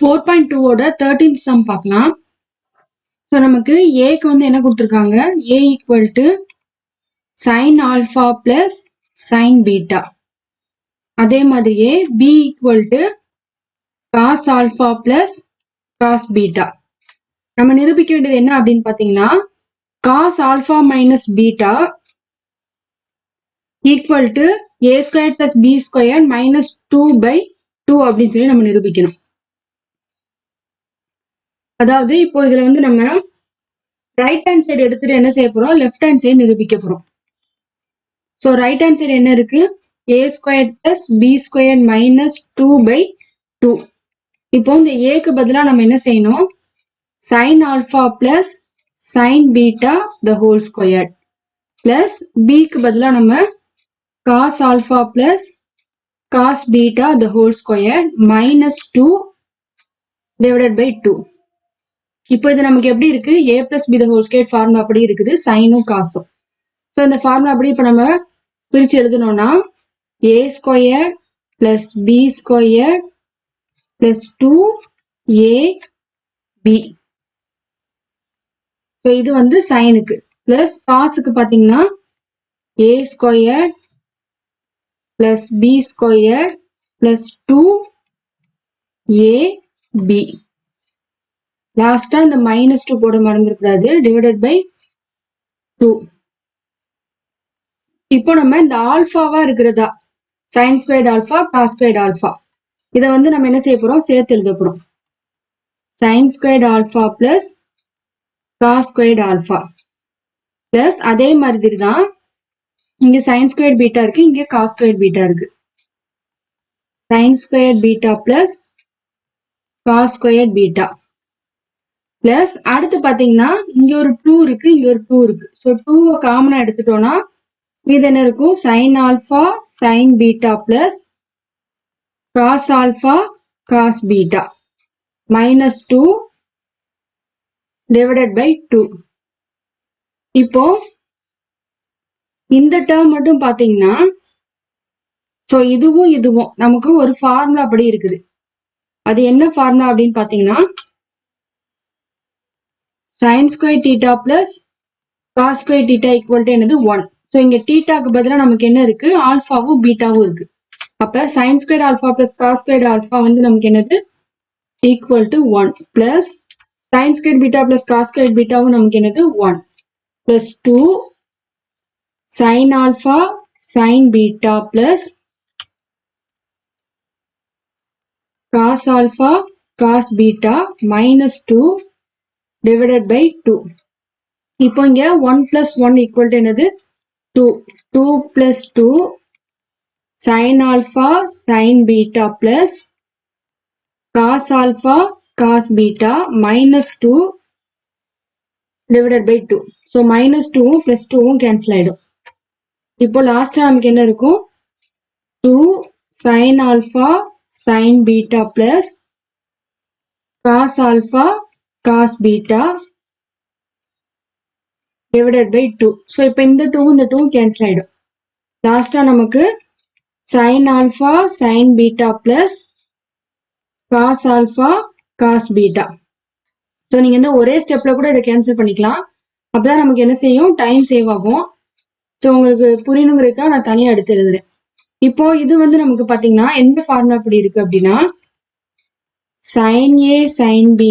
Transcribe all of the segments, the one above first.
Four point டூவோட thirteenth sum பார்க்கலாம். So நமக்கு ஏக்கு வந்து என்ன கொடுத்துருக்காங்க? A equal to sine alpha plus sine beta அதே மாதிரியே B equal to cos alpha plus cos beta நம்ம நிரூபிக்க வேண்டியது என்ன அப்படின்னு பார்த்தீங்கன்னா cos alpha minus beta equal to A square plus B square minus two by two அப்படின்னு சொல்லி நம்ம நிரூபிக்கணும். அதாவது இப்போ இதுல வந்து நம்ம ரைட் ஹேண்ட் சைடு எடுத்துட்டு என்ன செய்ய போறோம்? லெஃப்ட் ஹேண்ட் சைடு நிரூபிக்க போறோம். ஸோ ரைட் ஹேண்ட் சைடு என்ன இருக்கு? A square plus B square minus two by two இப்போ இந்த ஏக்கு பதிலாக நம்ம என்ன செய்யணும்? Sine alpha plus sine beta the whole square plus பிக்கு பதிலாக நம்ம cos alpha plus cos beta the whole square minus two divided by two இப்போ இது நமக்கு எப்படி இருக்கு? A plus B the whole square formula அப்படி இருக்குது. சைனும் காசும் ஸோ இந்த ஃபார்முலா அப்படி இப்போ நம்ம பிரித்து எழுதணும்னா A square plus B square plus two A B so இது வந்து சைனுக்கு பிளஸ் காசுக்கு பார்த்தீங்கன்னா A square plus B square plus two A B லாஸ்டா இந்த மைனஸ் டூ போட மறந்துடக்கூடாது டிவைடட் பை டூ இப்போ நம்ம இந்த ஆல்ஃபாவா இருக்கிறதா? Sine squared alpha cos squared alpha இதை வந்து நம்ம என்ன செய்ய போறோம்? சேர்த்து எழுத போறோம். Sine squared alpha plus cos squared alpha plus அதே மாதிரி தான் இங்க சைன் ஸ்கொயர்ட் பீட்டா இருக்கு இங்க காஸ் ஸ்கொயர்ட் பீட்டா இருக்கு. Sine squared beta plus cos squared beta plus அடுத்து பாத்தீங்கன்னா இங்க ஒரு டூ இருக்கு இங்க ஒரு டூ இருக்கு. ஸோ டூவை காமனா எடுத்துட்டோம்னா இது என்ன இருக்கும் sine alpha sine beta plus cos alpha cos beta minus two divided by two இப்போ இந்த டேர்ம் மட்டும் பாத்தீங்கன்னா ஸோ இதுவும் இதுவும். நமக்கு ஒரு ஃபார்முலா அப்படி இருக்குது. அது என்ன ஃபார்முலா அப்படின்னு பாத்தீங்கன்னா sine square theta plus cos square theta equal to என்னது ஒன் ஸோ இங்கே டீட்டாக்கு பதிலாக நமக்கு என்ன இருக்கு? ஆல்ஃபாவும் பீட்டாவும் இருக்கு. அப்போ sine square alpha plus cos square alpha வந்து நமக்கு என்னது? Equal to one plus sine square beta plus cos square பீட்டாவும் நமக்கு என்னது? One plus two sine alpha sine beta plus cos alpha cos beta minus two divided by two இப்போ இங்கே one plus one equal to என்னது? Two two plus two sine alpha sine beta plus cos alpha cos beta minus two divided by two so minus டூவும் plus டூவும் cancel ஆகிடும் இப்போ லாஸ்ட்டாக நமக்கு என்ன இருக்கும்? Two sine alpha sine beta plus cos alpha cos beta divided by two so இப்போ இந்த டூ இந்த டூ கேன்சல் ஆகிடும் லாஸ்ட்டாக நமக்கு sine alpha sine beta plus cos alpha cos beta so நீங்கள் வந்து ஒரே ஸ்டெப்பில் கூட இதை கேன்சல் பண்ணிக்கலாம். அப்போதான் நமக்கு என்ன செய்யும்? டைம் சேவ் ஆகும். ஸோ உங்களுக்கு புரியணுங்கிறதுக்காக நான் தனியாக எடுத்து எழுதுறேன். இப்போ இது வந்து நமக்கு பார்த்தீங்கன்னா எந்த ஃபார்முலா அப்படி இருக்கு அப்படின்னா sine A sine B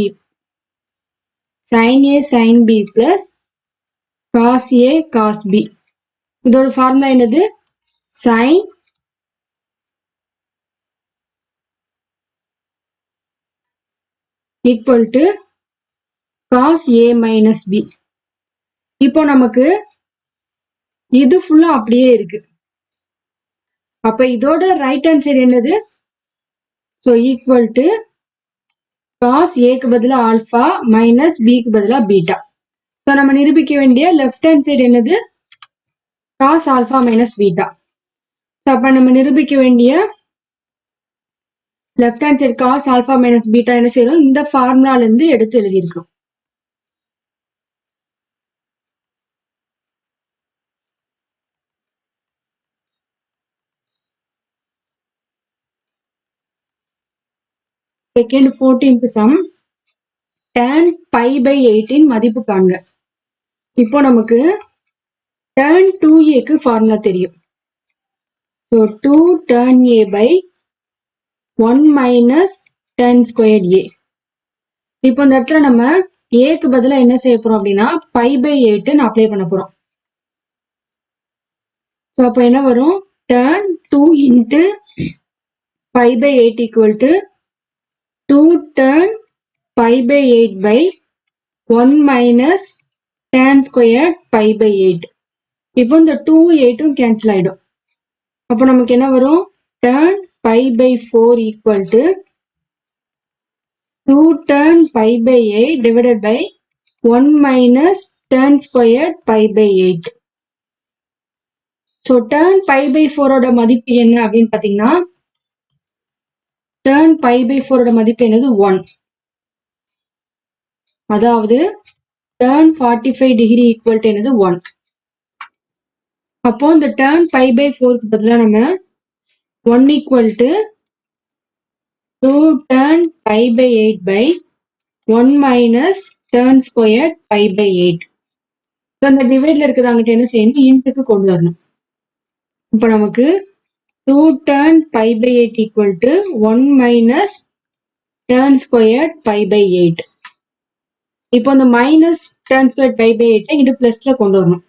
sine A sine B plus cos A cos B இதோட ஃபார்முலா என்னது? Sine equal to cos A minus B இப்போ நமக்கு இது ஃபுல்லாக அப்படியே இருக்கு. அப்போ இதோட ரைட் ஹேண்ட் சைடு என்னது? ஸோ ஈக்குவல் டு காஸ் ஏக்கு பதிலாக ஆல்ஃபா மைனஸ் பிக்கு பதிலாக பீட்டா ஸோ நம்ம நிரூபிக்க வேண்டிய லெஃப்ட் ஹேண்ட் சைடு என்னது? Cos alpha minus beta so அப்போ நம்ம நிரூபிக்க வேண்டிய left hand side cos alpha minus beta என்ன செய்யணும் இந்த ஃபார்முலால இருந்து எடுத்து எழுதியிருக்கிறோம். செகண்ட் ஃபோர்டீன்க்கு sum. Tan pi by eighteen மதிப்பு காண்க. இப்போ நமக்கு டேர்ன் டூ ஏக்கு ஃபார்முலா தெரியும். So two tan A by one minus tan square A இப்போ இந்த இடத்துல நம்ம ஏக்கு பதிலாக என்ன செய்ய போறோம் அப்படின்னா பை பை எயிட்டுன்னு அப்ளை பண்ண போறோம். ஸோ அப்போ என்ன வரும்? Tan two into pi by eight equal to two tan pi by eight by one minus tan square pi by eight இப்போ இந்த டூ எயிட்டும் கேன்சல் ஆகிடும் அப்போ நமக்கு என்ன வரும்? Tan pi by four equal to two tan pi by eight divided by one minus tan square pi by eight so tan pi by ஃபோரோட மதிப்பு என்ன அப்படின்னு பார்த்தீங்கன்னா டேர்ன் பை பை ஃபோரோட மதிப்பு என்னது? ஒன் அதாவது tan forty five degree equal to என்னது? ஒன் அப்போ இந்த டேர்ன் பை பை ஃபோருக்கு பதிலாக நம்ம one equal to two tan pi by eight by one minus tan square pi by eight so அந்த டிவைடில் இருக்கிறது அங்கிட்ட என்ன செய்யணும்? இன்ட்டுக்கு கொண்டு வரணும். இப்போ நமக்கு two tan pi by eight equal to one minus tan squared pi by eight இப்போ இந்த minus tan square pi by எயிட்டை இங்கிட்டு பிளஸ்ல கொண்டு வரணும்.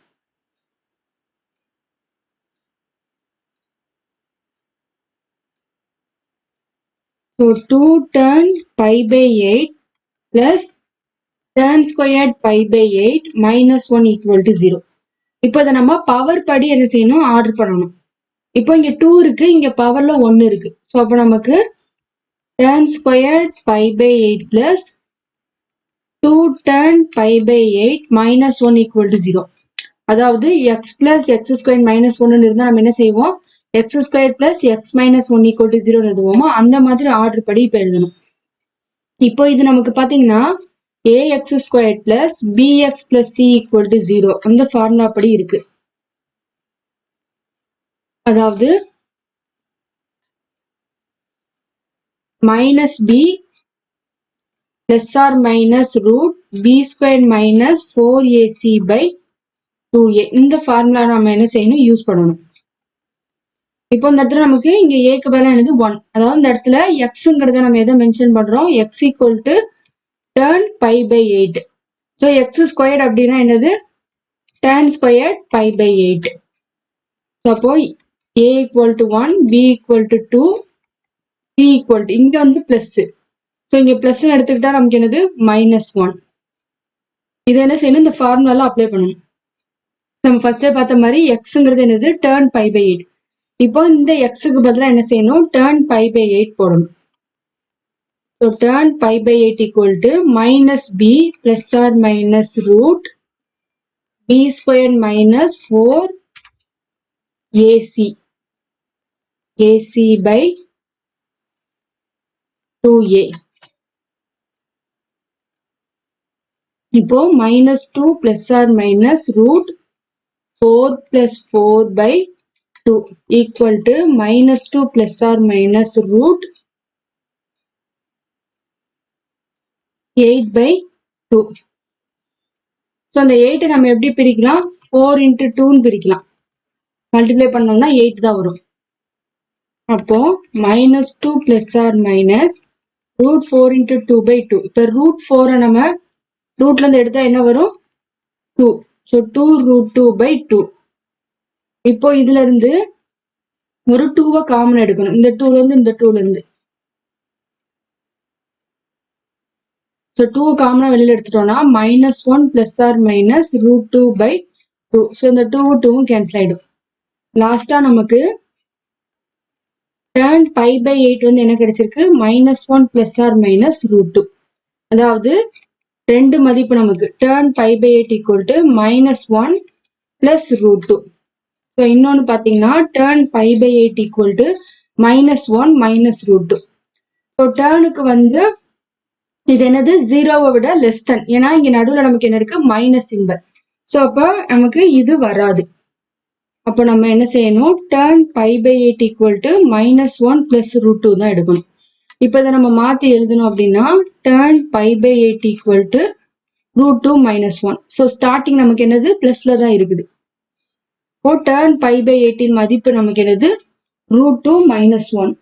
So two tan pi by eight plus tan squared pi by eight minus one equal to zero இப்போ இதை நம்ம power படி என்ன செய்யணும்? ஆர்டர் பண்ணணும். இப்போ இங்க டூ இருக்கு இங்க பவர்ல ஒன்னு இருக்கு. ஸோ அப்போ நமக்கு tan square pi by eight plus two tan pi by eight minus one equal to zero அதாவது X plus X square minus ஒன்னு இருந்தால் நம்ம என்ன செய்வோம்? X square plus X minus one equal to zero எழுதுவோமோ? அந்த மாதிரி ஆர்டர் படி இப்போ எழுதணும். இப்போ இது நமக்கு பார்த்தீங்கன்னா A X square plus B X plus C equal to zero அந்த ஃபார்முலா படி இருக்கு. அதாவது minus B plus or minus root B square minus four A C by two A இந்த ஃபார்முலா நம்ம என்ன செய்யணும்? யூஸ் பண்ணணும். இப்போ இந்த இடத்துல நமக்கு இங்க ஏக்கு பதிலாக என்னது? ஒன் அதாவது இந்த இடத்துல எக்ஸுங்கிறத நம்ம எதை மென்ஷன் பண்றோம்? X equal to tan pi by eight so X squared அப்படின்னா என்னது? Tan squared pi by eight so அப்போ A equal to one B equal to two C equal to இங்க வந்து ப்ளஸ்ஸு ஸோ இங்கே பிளஸ் எடுத்துக்கிட்டா நமக்கு என்னது? மைனஸ் ஒன் இதை என்ன செய்யணும்? இந்த ஃபார்முலாலாம் அப்ளை பண்ணணும். நம்ம ஃபர்ஸ்டே பார்த்த மாதிரி எக்ஸுங்கிறது என்னது? டேர்ன் பை பை எயிட் இப்போ இந்த எக்ஸுக்கு பதிலாக என்ன செய்யணும்? டேர்ன் பை பை எயிட் போடணும். So tan pi by eight equal to minus B plus or minus root B square minus four A C A C by two A இப்போ minus two plus or minus root four plus four by two equal to minus two plus or minus root eight by two so அந்த எயிட்டை நம்ம எப்படி பிரிக்கலாம்? Four into டூன்னு பிரிக்கலாம். Multiply பண்ணோம்னா eight தான் வரும். அப்போ minus two plus or minus root four into two by two இப்போ ரூட் ஃபோரை நம்ம ரூட்லேருந்து எடுத்தால் என்ன வரும்? Two so two root two by two இப்போ இதுலேருந்து ஒரு டூவை காமன் எடுக்கணும். இந்த டூலேருந்து இந்த டூலேருந்து ஸோ டூ காமனாக வெளியில் எடுத்துட்டோம்னா minus one plus or minus root two by two so இந்த டூ டூவும் கேன்சல் ஆகிடும் லாஸ்ட்டாக நமக்கு டேர்ன் பை பை எயிட் வந்து என்ன கிடைச்சிருக்கு? Minus one plus or minus root two அதாவது ரெண்டு மதிப்பு நமக்கு. Tan pi by eight equal to minus one plus root two so இன்னொன்று பார்த்தீங்கன்னா tan pi by eight equal to minus one minus root two so டேர்னுக்கு வந்து இது என்னது? ஜீரோவை விட லெஸ் தன் ஏன்னா இங்கே நடுவில் நமக்கு என்ன இருக்கு? மைனஸ் சிம்பல் ஸோ அப்போ நமக்கு இது வராது. அப்போ நம்ம என்ன செய்யணும்? Tan pi by eight equal to minus one plus root two தான் எடுக்கணும். இப்போ இதை நம்ம மாற்றி எழுதணும் அப்படின்னா tan pi by eight equal to root two minus one so starting நமக்கு என்னது? ப்ளஸ்ல தான் இருக்குது. ஓ டேர்ன் பை பை எயிட்டின் மதிப்பு நமக்கு என்னது? Root two minus one